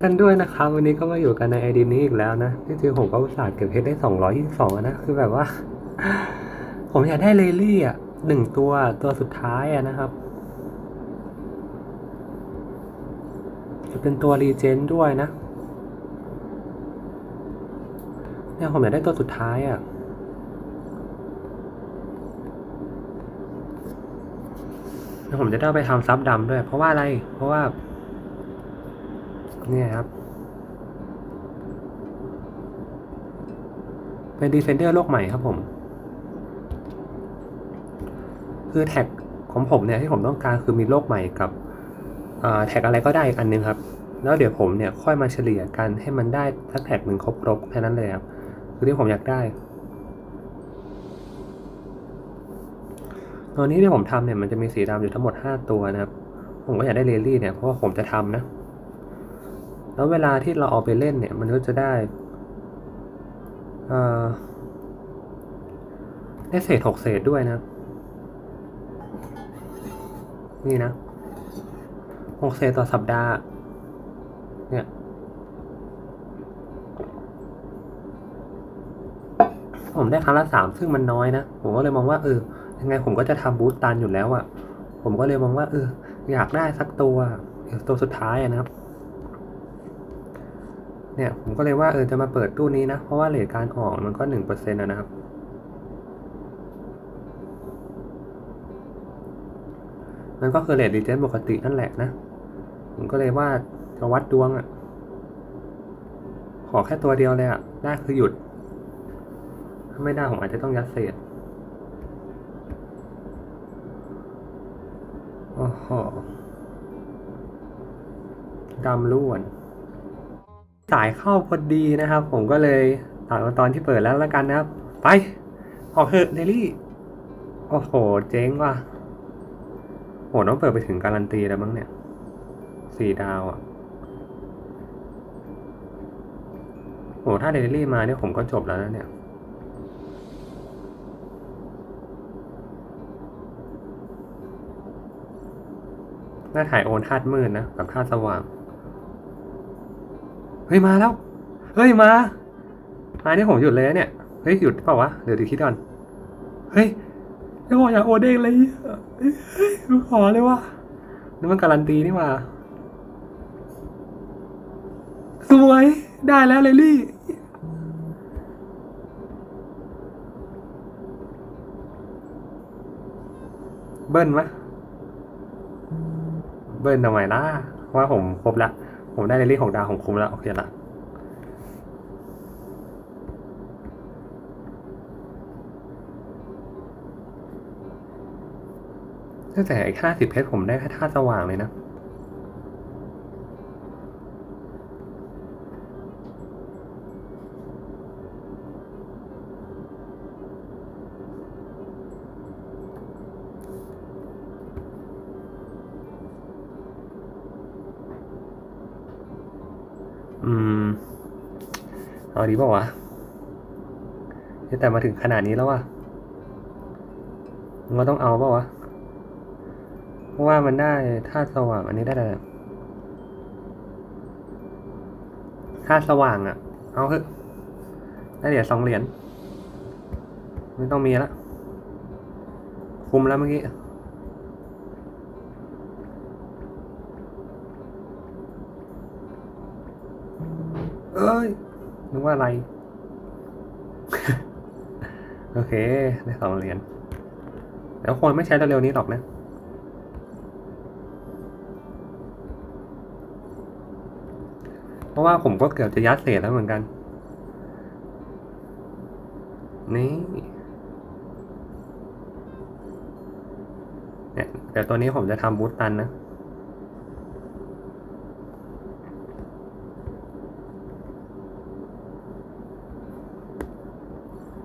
กันด้วยนะครับวันนี้ก็มาอยู่กันในไอดีนี้อีกแล้วนะที่จริงผมก็อุตส่าห์เก็บเพชรได้สองร้อยยี่สิบสองนะคือแบบว่า ผมอยากได้เลลี่อะหนึ่งตัวตัวสุดท้ายอะนะครับ จะเป็นตัวรีเจนด้วยนะเนี่ยผมอยากได้ตัวสุดท้ายอะแล้วผมจะได้อาไปทำซับดำด้วย เพราะว่าอะไรเพราะว่า เนี่ยครับ เป็นดีเฟนเดอร์โลกใหม่ครับผม คือแท็กของผมเนี่ยที่ผมต้องการคือมีโลกใหม่กับแท็กอะไรก็ได้อีกอันนึงครับ แล้วเดี๋ยวผมเนี่ยค่อยมาเฉลี่ยกันให้มันได้สักแท็กหนึ่งครบครบแค่นั้นเลยครับคือที่ผมอยากได้ตัวนี้ที่ผมทำเนี่ยมันจะมีสีดำอยู่ทั้งหมด 5 ตัวนะครับ ผมก็อยากได้เลลี่เนี่ยเพราะว่าผมจะทำนะ แล้วเวลาที่เราเอาไปเล่นเนี่ย มันก็จะได้ได้เศษหกเศษด้วยนะ นี่นะหกเศษต่อสัปดาห์ เนี่ยผมได้ครั้งละสามซึ่งมันน้อยนะ ผมก็เลยมองว่าเออยังไงผมก็จะทำบูสต์ตันอยู่แล้วอะ่ะ ผมก็เลยมองว่าเอออยากได้สักตัวตัวสุดท้ายนะครับ เนี่ยผมก็เลยว่าเออจะมาเปิดตู้นี้นะ เพราะว่าเลทการออกมันก็หนึ่งเปอร์เซ็นต์นะครับมันก็คือเลทดีเจนปกตินั่นแหละนะ ผมก็เลยว่าจะวัดดวงอะ่ะ ขอแค่ตัวเดียวเลยอะ่ะได้คือหยุด ถ้าไม่ได้ผมอาจจะต้องยัดเศษโอ้โหดำล้วน สายเข้าพอดีนะครับ ผมก็เลยตัดมาตอนที่เปิดแล้วแล้วกันนะครับ ไป ออกเถอะเดลี่ โอ้โห เจ๊งว่ะโหต้องเปิดไปถึงการันตีแล้วมั้งเนี่ยสี่ดาวอะโหถ้าเดลี่มาเนี่ยผมก็จบแล้วนะเนี่ยหน้าถ่ายโอนธาตุมืดนะ กับธาตุสว่าง ฮ้ยมาแล้ว เฮ้ยมา มาเนี่ยผมหยุดเลยเนี่ย เฮ้ยหยุดเปล่าวะ เดี๋ยวดีคิดก่อน เฮ้ยไม่ขอกอย่าโอนเองเลยเฮ้ยขอเลยว่ะนี่มันการันตีนี่หว่าสวยได้แล้วเลยลี่ เบิ้ลมะเบิ้ลทำไมล่ะเพราะว่าผมครบละ ผมได้ในเลขของดาวของคุ้มแล้ว โอเคละตั้งแต่อีกห้าสิบเพชรผมได้แค่ท่าสว่างเลยนะ เอาดีเปล่าวะแต่มาถึงขนาดนี้แล้ววะมันต้องเอาเปล่าวะเพราะว่ามันได้ธาตุสว่างอันนี้ได้แต่ธาตุสว่างอะ่ะ เอาเถอะได้เหรียญสองเหรียญไม่ต้องมีละคุมแล้วเมื่อกี้เอ้ย นึกว่าอะไร โอเค ได้สองเหรียญแล้วคนไม่ใช้เร็วๆนี้หรอกนะเพราะว่าผมก็เกือบจะยัดเศษแล้วเหมือนกัน นี่เนี่ยเดี๋ยวตัวนี้ผมจะทำบูตตันนะ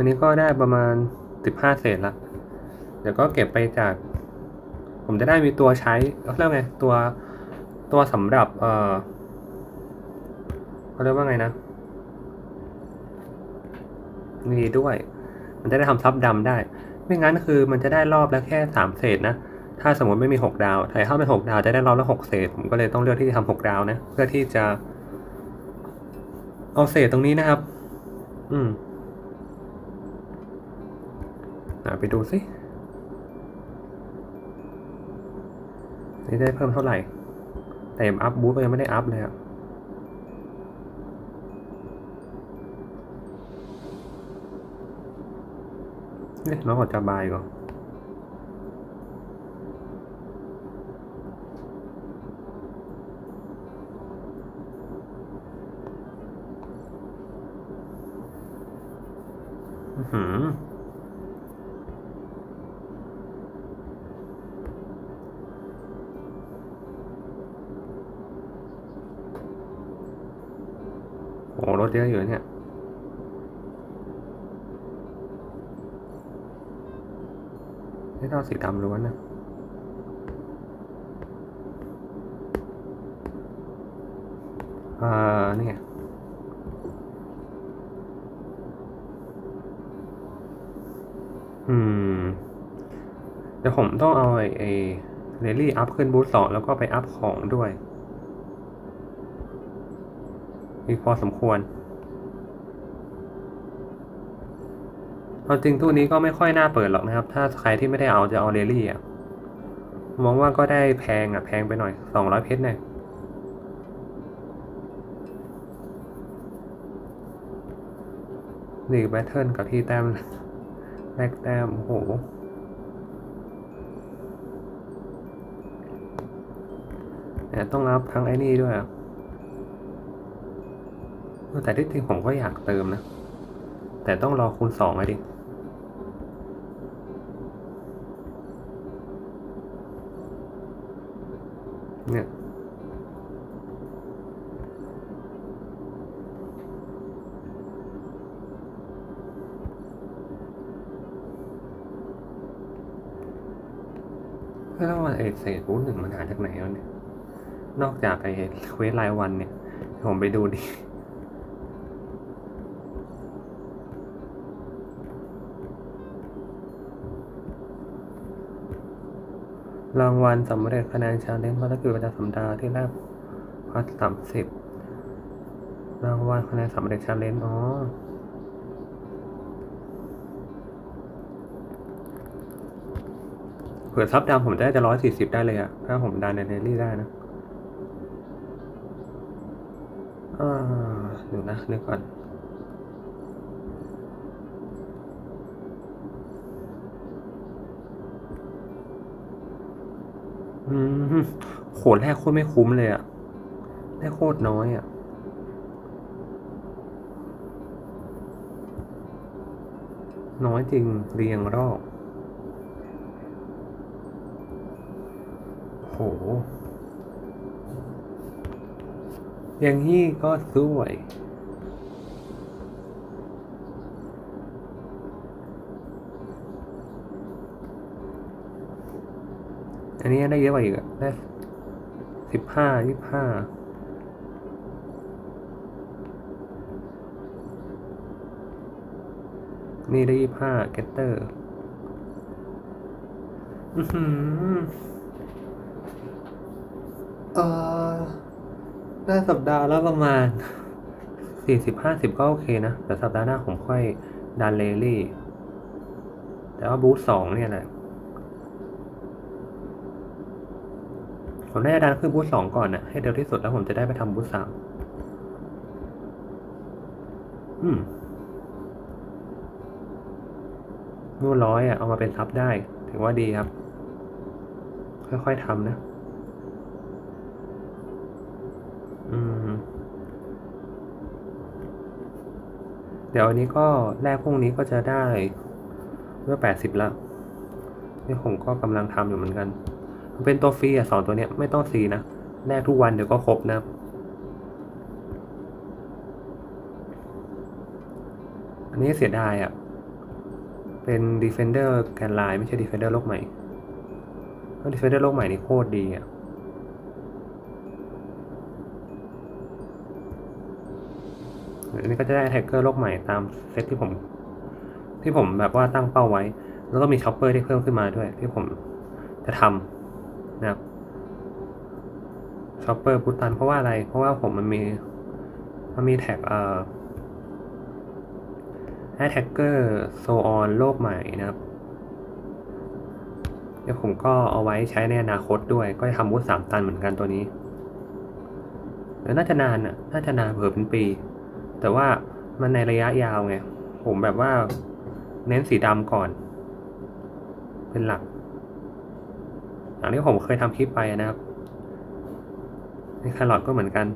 วันนี้ก็ได้ประมาณสิบห้าเศษละ เดี๋ยวก็เก็บไปจาก ผมจะได้มีตัวใช้เรียกไง ตัวตัวสำหรับ เออเขาเรียกว่าไงนะมีด้วย มันจะได้ทำซับดำได้ ไม่งั้นคือมันจะได้รอบละแค่สามเศษนะ ถ้าสมมติไม่มีหกดาวถ้าถ้าเป็นหกดาวจะได้รอบละหกเศษ ผมก็เลยต้องเลือกที่จะทำหกดาวนะ เพื่อที่จะ เอาเศษตรงนี้นะครับ อืม ไปดูสินี่ได้เพิ่มเท่าไหร่ แต่อัพบูทก็ยังไม่ได้อัพเลยอะเนี่ยน้องกดจะบายก่อนอื้อ โอ้รถเยอะอยู่เนี่ยนี่เราสีดำล้วนนะอ่านี่ไงอืม เดี๋ยวผมต้องเอาไอ้ไอ้เรลลี่อัพขึ้นบูธสองแล้วก็ไปอัพของด้วย มีพอสมควรเอาจริงตู้นี้ก็ไม่ค่อยน่าเปิดหรอกนะครับ ถ้าใครที่ไม่ได้เอาจะเอาเรลี่อะมองว่าก็ได้แพงอะแพงไปหน่อยสองร้อยเพชรเนี่ยนี่แบทเทิลกับที่แต้มแรกแต้มโหเนี่ยต้องรับทั้งไอ้นี่ด้วยอะ แต่ที่จริงผมก็อยากเติมนะ แต่ต้องรอคูณสองไว้ดิเนี่ยแล้วว่าไอ้เศษรูทหนึ่งมันหาจากไหนแล้วเนี่ย นอกจากไอเควสรายวันเนี่ย ผมไปดูดิ รางวัลสำเร็จคะแนนชาเลนจ์ภารกิจประจำสัปดาห์ที่แรกพัดสามสิบรางวัลคะแนนสำเร็จชาเลนจ์อ๋อเผื่อซับดำผมได้จะร้อยสี่สิบได้เลยอะถ้าผมดันในเดลี่ได้นะอ่าดี๋ยวนะนึกก่อน โหแรกโคตรไม่คุ้มเลยอะแรกโคตรน้อยอะน้อยจริงเรียงรอบโห อย่างนี้ก็สวย นนี้ได้เยอะกว่าอีกอะได้สิบห้ายี่สิบห้านี่ได้ยี่สิบห้าเกตเตอร์อือหือเออได้สัปดาห์ละประมาณสี่สิบห้าสิบก็โอเคนะ แต่สัปดาห์หน้าผมค่อยดันเลลี่ แต่ว่าบูธสองเนี่ยแหละ ผมน่าจะดันขึ้นบูธสองก่อนนะให้เร็วที่สุดแล้วผมจะได้ไปทำบูธสามอืมนู่นร้อยอะ เอามาเป็นซับได้ ถือว่าดีครับ ค่อยๆทำนะ อืม เดี๋ยวอันนี้ก็แรกพรุ่งนี้ก็จะได้เมื่อแปดสิบแล้วนี่ผมก็กำลังทำอยู่เหมือนกัน เป็นตัวฟรีอะสองตัวเนี้ยไม่ต้องซีนะแลกทุกวันเดี๋ยวก็ครบนะครับอันนี้เสียดายอะ เป็น Defender แกนไลน์ไม่ใช่ Defender โลกใหม่เพราะ Defender โลกใหม่นี่โคตรดีอะอันนี้ก็จะได้แท็กเกอร์โลกใหม่ตามเซตที่ผม ที่ผมแบบว่าตั้งเป้าไว้ แล้วก็มีช็อปเปอร์ที่เพิ่มขึ้นมาด้วย ที่ผมจะทำ นะครับช็อปเปอร์พุตันเพราะว่าอะไร เพราะว่าผมมันมีมันมีแท็กเอ่อแอทแทกเกอร์โซออนโลกใหม่นะครับ เดี๋ยวผมก็เอาไว้ใช้ในอนาคตด้วย ก็จะทำวุฒิสามตันเหมือนกันตัวนี้เดี๋ยวน่าจะนานอะ น่าจะนานเผื่อเป็นปี แต่ว่ามันในระยะยาวไง ผมแบบว่าเน้นสีดำก่อน เป็นหลัก อย่างที่ผมเคยทำคลิปไปนะครับ ในแครอทก็เหมือนกัน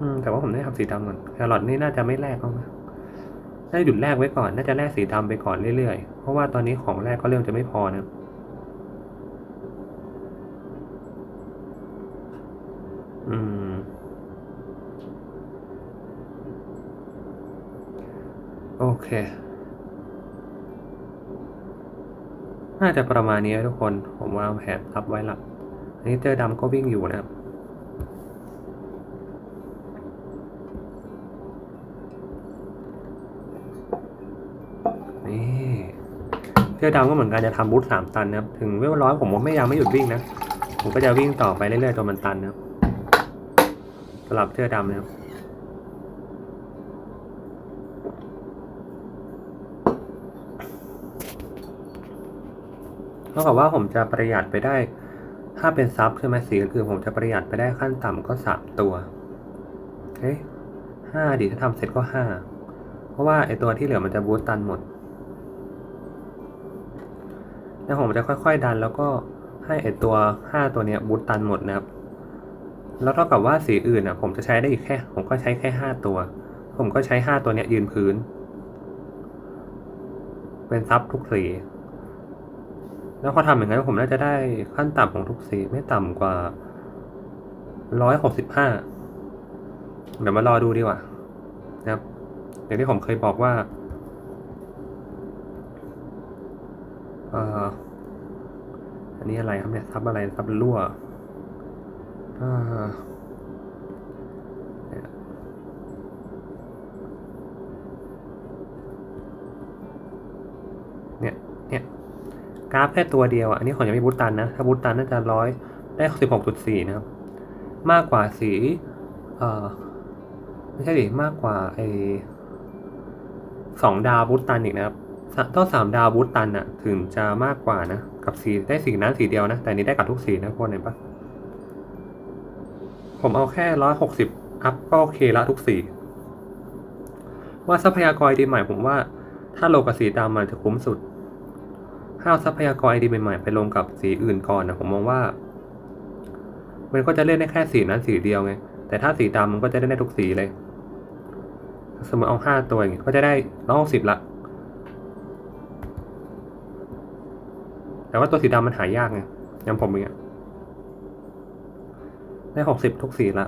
อืมแต่ว่าผมได้ทำสีดำก่อนแครอทนี่น่าจะไม่แลกเข้ามาน่าจะหยุดแลกไว้ก่อน น่าจะแลกสีดำไปก่อนเรื่อยๆ เพราะว่าตอนนี้ของแรกก็เริ่มจะไม่พอนะอืมโอเค น่าจะประมาณนี้ทุกคน ผมวางแผนรับไว้ละอันนี้เจอดำก็วิ่งอยู่นะครับนี่เสื้อดำก็เหมือนกันจะทำบูธสามตันนะครับ ถึงเวลร้อยผมว่าไม่ยังไม่หยุดวิ่งนะ ผมก็จะวิ่งต่อไปเรื่อยๆจนมันตันนะครับสำหรับเสื้อดำนะครับ เท่ากับว่าผมจะประหยัดไปได้ ถ้าเป็นซับใช่ไหมสีอื่นๆผมจะประหยัดไปได้ขั้นต่ำก็สามตัวเฮ้ยห้าดิถ้าทำเสร็จก็ห้าเพราะว่าไอตัวที่เหลือมันจะบูตตันหมดแล้วผมจะค่อย ๆ ดันแล้วก็ให้ไอตัวห้าตัวเนี้ยบูตตันหมดนะครับ แล้วเท่ากับว่าสีอื่นอะ ผมจะใช้ได้อีกแค่ ผมก็ใช้แค่ห้าตัว ผมก็ใช้ห้าตัวเนี้ยยืนพื้น เป็นซับทุกสี แล้วพอทำอย่างนั้นผมน่าจะได้ขั้นต่ำของทุกสีไม่ต่ำกว่าร้อยหกสิบห้าเดี๋ยวมารอดูดีกว่านะครับ อย่างที่ผมเคยบอกว่าอันนี้อะไรครับเนี่ยซับอะไรซับรั่วอ่า กราฟแค่ตัวเดียว อันนี้ของยังไม่บูตตันนะ ถ้าบูตตันน่าจะร้อยได้สิบหกจุดสี่นะครับ มากกว่าสีเอ่อไม่ใช่ดิมากกว่าไอสองดาวบูตตันอีกนะครับต้องสามดาวบูตตันอะถึงจะมากกว่านะ กับสีได้สีนั้นสีเดียวนะ แต่อันนี้ได้กับทุกสีนะคนเห็นปะผมเอาแค่ร้อยหกสิบอัพก็โอเคละทุกสีว่าทรัพยากรดีใหม่ผมว่าถ้าโลกับสีดำมันจะคุ้มสุด ถ้าเอาทรัพยากรไอดีใหม่ๆ ไปลงกับสีอื่นก่อนนะผมมองว่า มันก็จะเล่นได้แค่สีนั้นสีเดียวไง แต่ถ้าสีดำมันก็จะได้ได้ทุกสีเลย สมมติเอาห้าตัวอย่างเงี้ยก็จะได้ร้อยหกสิบละ แต่ว่าตัวสีดำมันหายากไงอยังผมอย่างเงี้ยได้หกสิบทุกสีละ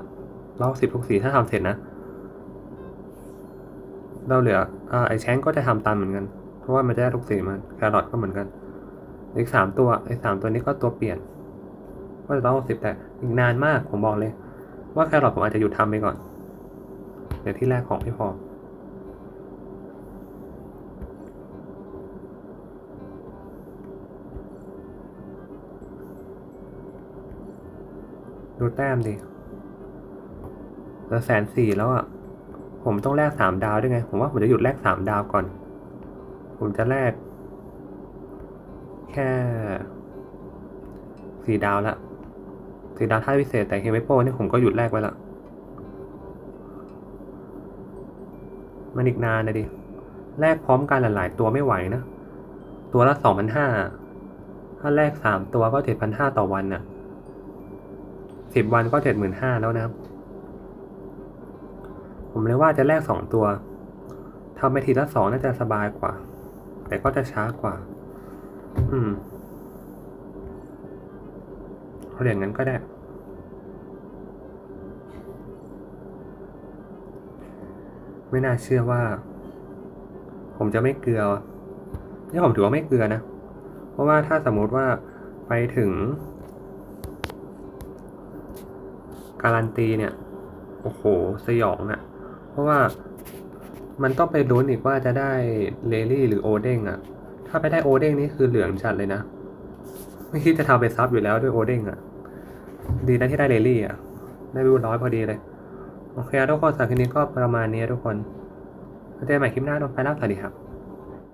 ร้อยหกสิบทุกสีถ้าทำเสร็จนะ เราเหลืออ่าไอแชงก็จะทำตามเหมือนกัน เพราะว่ามันจะได้ทุกสีมันแครอทก็เหมือนกัน อีกสามตัวไอ้สามตัวนี้ก็ตัวเปลี่ยน ก็จะต้องสิบแต่อีกนานมากผมบอกเลย ว่าแครอทผมอาจจะหยุดทำไปก่อนเดี๋ยวที่แรกของไม่พอดูแต้มดิเหลือแสนสี่แล้วอะ ผมต้องแลกสามดาวด้วยไง ผมว่าผมจะหยุดแลกสามดาวก่อน ผมจะแลก แค่สี่ดาวละสี่ดาวท่าพิเศษแต่เฮมิโปนี่ผมก็หยุดแลกไว้ละมันอีกนานนะดิ แลกพร้อมกันหลาย ๆ ตัวไม่ไหวนะ ตัวละสองพันห้า ถ้าแลกสามตัวก็เจ็ดพันห้าต่อวันน่ะสิบวันก็เจ็ดหมื่นห้าแล้วนะครับ ผมเลยว่าจะแลกสองตัวทำไปทีละสองน่าจะสบายกว่า แต่ก็จะช้ากว่า อืมเอาอย่างนั้นก็ได้ ไม่น่าเชื่อว่า ผมจะไม่เกลือนี่ผมถือว่าไม่เกลือนะ เพราะว่าถ้าสมมติว่าไปถึง การันตีเนี่ย โอ้โห สยองอะ่ะ เพราะว่ามันต้องไปลุ้นอีกว่าจะได้เลลี่หรือโอเด้งอะ่ะ ถ้าไปได้โอเด้งนี่คือเหลืองชัดเลยนะ ไม่คิดจะทำเป็นซับอยู่แล้วด้วยโอเด้งอะ่ะ ดีนะที่ได้เลลี่อะ่ะ ได้วิวร้อยพอดีเลย โอเคทุกคนสำหรับคลิปนี้ก็ประมาณนี้ทุกคนเจอกันใหม่คลิปหน้าไปแล้วสวัสดีครับ